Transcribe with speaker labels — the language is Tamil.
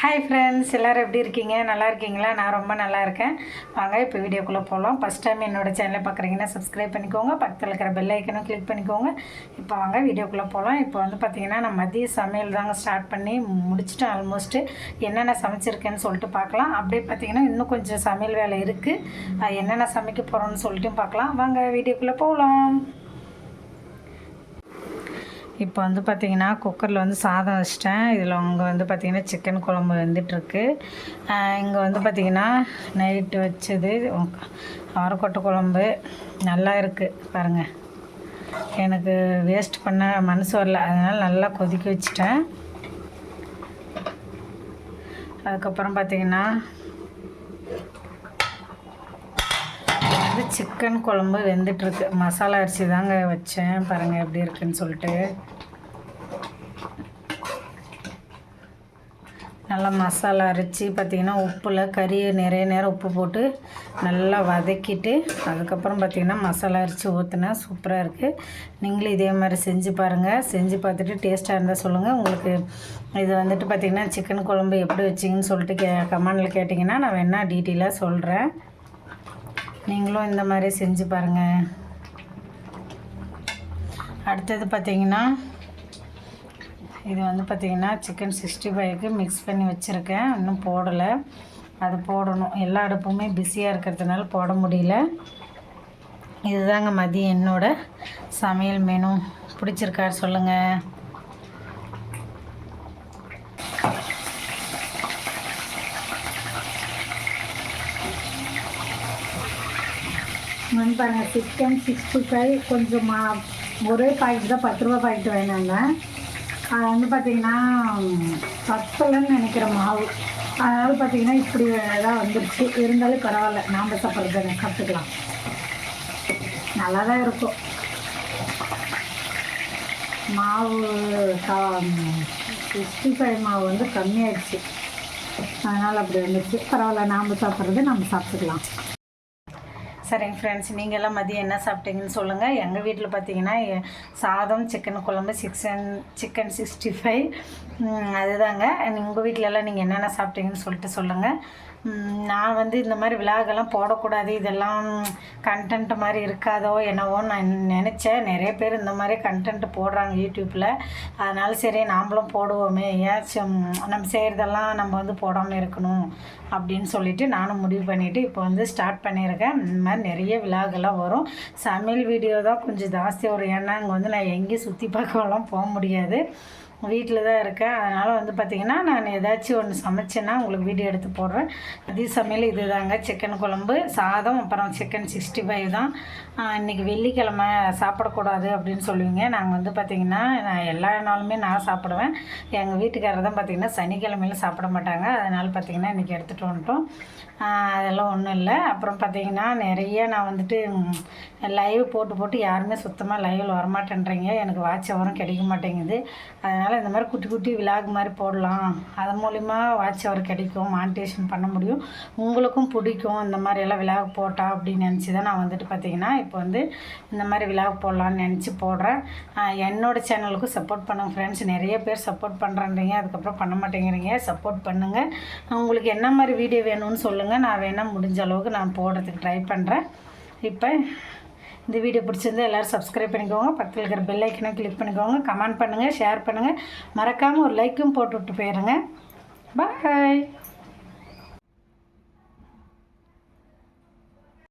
Speaker 1: ஹாய் ஃப்ரெண்ட்ஸ் எல்லோரும் எப்படி இருக்கீங்க நல்லா இருக்கீங்களா நான் ரொம்ப நல்லா இருக்கேன் வாங்க இப்போ வீடியோக்குள்ளே போகலாம் ஃபஸ்ட் டைம் என்னோடய சேனலை பார்க்குறீங்கன்னா சப்ஸ்கிரைப் பண்ணிக்கோங்க பக்கத்தில் இருக்கிற பெல் ஐக்கனும் கிளிக் பண்ணிக்கோங்க இப்போ வாங்க வீடியோக்குள்ளே போகலாம் இப்போ வந்து பார்த்திங்கன்னா நான் மதிய சமையல் தாங்க ஸ்டார்ட் பண்ணி முடிச்சுட்டேன் ஆல்மோஸ்ட்டு என்னென்ன சமைச்சிருக்கேன்னு சொல்லிட்டு பார்க்கலாம் அப்படியே பார்த்தீங்கன்னா இன்னும் கொஞ்சம் சமையல் வேலை இருக்குது என்னென்ன சமைக்க போகிறோன்னு சொல்லிட்டும் பார்க்கலாம் வாங்க வீடியோக்குள்ளே போகலாம் இப்போ வந்து பார்த்திங்கன்னா குக்கரில் வந்து சாதம் வச்சிட்டேன் இதில் அங்கே வந்து பார்த்திங்கன்னா சிக்கன் குழம்பு வந்துட்டுருக்கு இங்கே வந்து பார்த்திங்கன்னா நைட்டு வச்சது அவரைக்கொட்டை குழம்பு நல்லா இருக்குது பாருங்கள் எனக்கு வேஸ்ட் பண்ண மனசு வரல அதனால் நல்லா கொதிக்க வச்சிட்டேன் அதுக்கப்புறம் பார்த்திங்கன்னா வந்து சிக்கன் குழம்பு வெந்துட்டுருக்கு மசாலா அரிசி தாங்க வச்சேன் பாருங்கள் எப்படி இருக்குன்னு சொல்லிட்டு நல்லா மசாலா அரைச்சி பார்த்திங்கன்னா உப்பில் கறியை நிறைய நேரம் உப்பு போட்டு நல்லா வதக்கிட்டு அதுக்கப்புறம் பார்த்திங்கன்னா மசாலா அரிசி ஊற்றுனா சூப்பராக இருக்குது நீங்களும் இதே மாதிரி செஞ்சு பாருங்கள் செஞ்சு பார்த்துட்டு டேஸ்ட்டாக இருந்தால் சொல்லுங்கள் உங்களுக்கு இது வந்துட்டு பார்த்திங்கன்னா சிக்கன் குழம்பு எப்படி வச்சிங்கன்னு சொல்லிட்டு கே கமெண்டில் கேட்டிங்கன்னா நான் வேணால் டீட்டெயிலாக சொல்கிறேன் நீங்களும் இந்த மாதிரி செஞ்சு பாருங்கள் அடுத்தது பார்த்தீங்கன்னா இது வந்து பார்த்திங்கன்னா சிக்கன் சிக்ஸ்டி ஃபைவ்க்கு மிக்ஸ் பண்ணி வச்சுருக்கேன் இன்னும் போடலை அது போடணும் எல்லா அடுப்புமே பிஸியாக இருக்கிறதுனால போட முடியல இதுதாங்க மதியம் என்னோடய சமையல் மெனு பிடிச்சிருக்காரு சொல்லுங்கள் வந்து பாருங்கள் சிக்கன் சிக்ஸ்டி ஃபைவ் கொஞ்சம் ஒரே பாக்கெட் தான் பத்து ரூபா பாக்கெட் வேணாங்க அது வந்து பார்த்திங்கன்னா பத்தலைன்னு நினைக்கிற மாவு அதனால் பார்த்தீங்கன்னா இப்படி தான் வந்துருச்சு இருந்தாலும் பரவாயில்ல நாம் சாப்பிட்றது சாப்பிட்டுக்கலாம் நல்லா தான் இருக்கும் மாவு சிக்ஸ்டி ஃபைவ் மாவு வந்து கம்மியாயிடுச்சு அதனால் அப்படி வந்துச்சு பரவாயில்ல நாம் சாப்பிட்றது நம்ம சாப்பிட்டுக்கலாம் சரிங்க ஃப்ரெண்ட்ஸ் நீங்கள் எல்லாம் மதியம் என்ன சாப்பிட்டீங்கன்னு சொல்லுங்கள் எங்கள் வீட்டில் பார்த்தீங்கன்னா சாதம் சிக்கன் குழம்பு சிக்ஸன் சிக்கன் சிக்ஸ்டி ஃபைவ் அதுதாங்க உங்கள் வீட்டிலலாம் நீங்கள் என்னென்ன சாப்பிட்டீங்கன்னு சொல்லிட்டு சொல்லுங்கள் நான் வந்து இந்த மாதிரி விழாக்கெல்லாம் போடக்கூடாது இதெல்லாம் கண்டென்ட் மாதிரி இருக்காதோ என்னவோ நான் நினச்சேன் நிறைய பேர் இந்த மாதிரி கண்டென்ட் போடுறாங்க யூடியூப்பில் அதனால சரி நாம்ளும் போடுவோமே ஏன் நம்ம செய்கிறதெல்லாம் நம்ம வந்து போடாமல் இருக்கணும் அப்படின்னு சொல்லிட்டு நானும் முடிவு பண்ணிவிட்டு இப்போ வந்து ஸ்டார்ட் பண்ணியிருக்கேன் இந்த மாதிரி நிறைய விழாக்கெல்லாம் வரும் சமையல் வீடியோ தான் கொஞ்சம் ஜாஸ்தி வரும் ஏன்னா இங்கே வந்து நான் எங்கேயும் சுற்றி பார்க்கலாம் போக முடியாது வீட்டில் தான் இருக்கேன் அதனால் வந்து பார்த்திங்கன்னா நான் ஏதாச்சும் ஒன்று சமைச்சேன்னா உங்களுக்கு வீடியோ எடுத்து போடுறேன் அதே சமையல் இது தாங்க சிக்கன் குழம்பு சாதம் அப்புறம் சிக்கன் சிக்ஸ்டி ஃபைவ் தான் இன்றைக்கி வெள்ளிக்கிழமை சாப்பிடக்கூடாது அப்படின்னு சொல்லுவீங்க நாங்கள் வந்து பார்த்திங்கன்னா நான் எல்லா நாளுமே நான் சாப்பிடுவேன் எங்கள் வீட்டுக்காரர் தான் பார்த்திங்கன்னா சனிக்கிழமையில் சாப்பிட மாட்டாங்க அதனால் பார்த்திங்கன்னா இன்றைக்கி எடுத்துகிட்டு வந்துட்டோம் அதெல்லாம் ஒன்றும் இல்லை அப்புறம் பார்த்திங்கன்னா நிறைய நான் வந்துட்டு லைவ் போட்டு போட்டு யாருமே சுத்தமாக லைவில் வரமாட்டேன்றீங்க எனக்கு வாட்ச் அவரும் கிடைக்க மாட்டேங்குது அதனால் அதனால் இந்த மாதிரி குட்டி குட்டி விலாக் மாதிரி போடலாம் அது மூலிமா வாட்ச் அவர் கிடைக்கும் மானிட்டேஷன் பண்ண முடியும் உங்களுக்கும் பிடிக்கும் இந்த மாதிரி எல்லாம் விலாக் போட்டா அப்படின்னு நினச்சி தான் நான் வந்துட்டு பார்த்தீங்கன்னா இப்போ வந்து இந்த மாதிரி விலாக் போடலான்னு நினச்சி போடுறேன் என்னோட சேனலுக்கும் சப்போர்ட் பண்ணுங்கள் ஃப்ரெண்ட்ஸ் நிறைய பேர் சப்போர்ட் பண்ணுறேன்றீங்க அதுக்கப்புறம் பண்ண மாட்டேங்கிறீங்க சப்போர்ட் பண்ணுங்கள் உங்களுக்கு என்ன மாதிரி வீடியோ வேணும்னு சொல்லுங்கள் நான் வேணால் முடிஞ்ச அளவுக்கு நான் போடுறதுக்கு ட்ரை பண்ணுறேன் இப்போ இந்த வீடியோ பிடிச்சிருந்தா எல்லோரும் சப்ஸ்கிரைப் பண்ணிக்கோங்க பக்கத்தில் இருக்கிற பெல் கிளிக் பண்ணிக்கோங்க கமெண்ட் பண்ணுங்கள் ஷேர் பண்ணுங்கள் மறக்காமல் ஒரு லைக்கும் போட்டுவிட்டு போயிடுங்க பாய்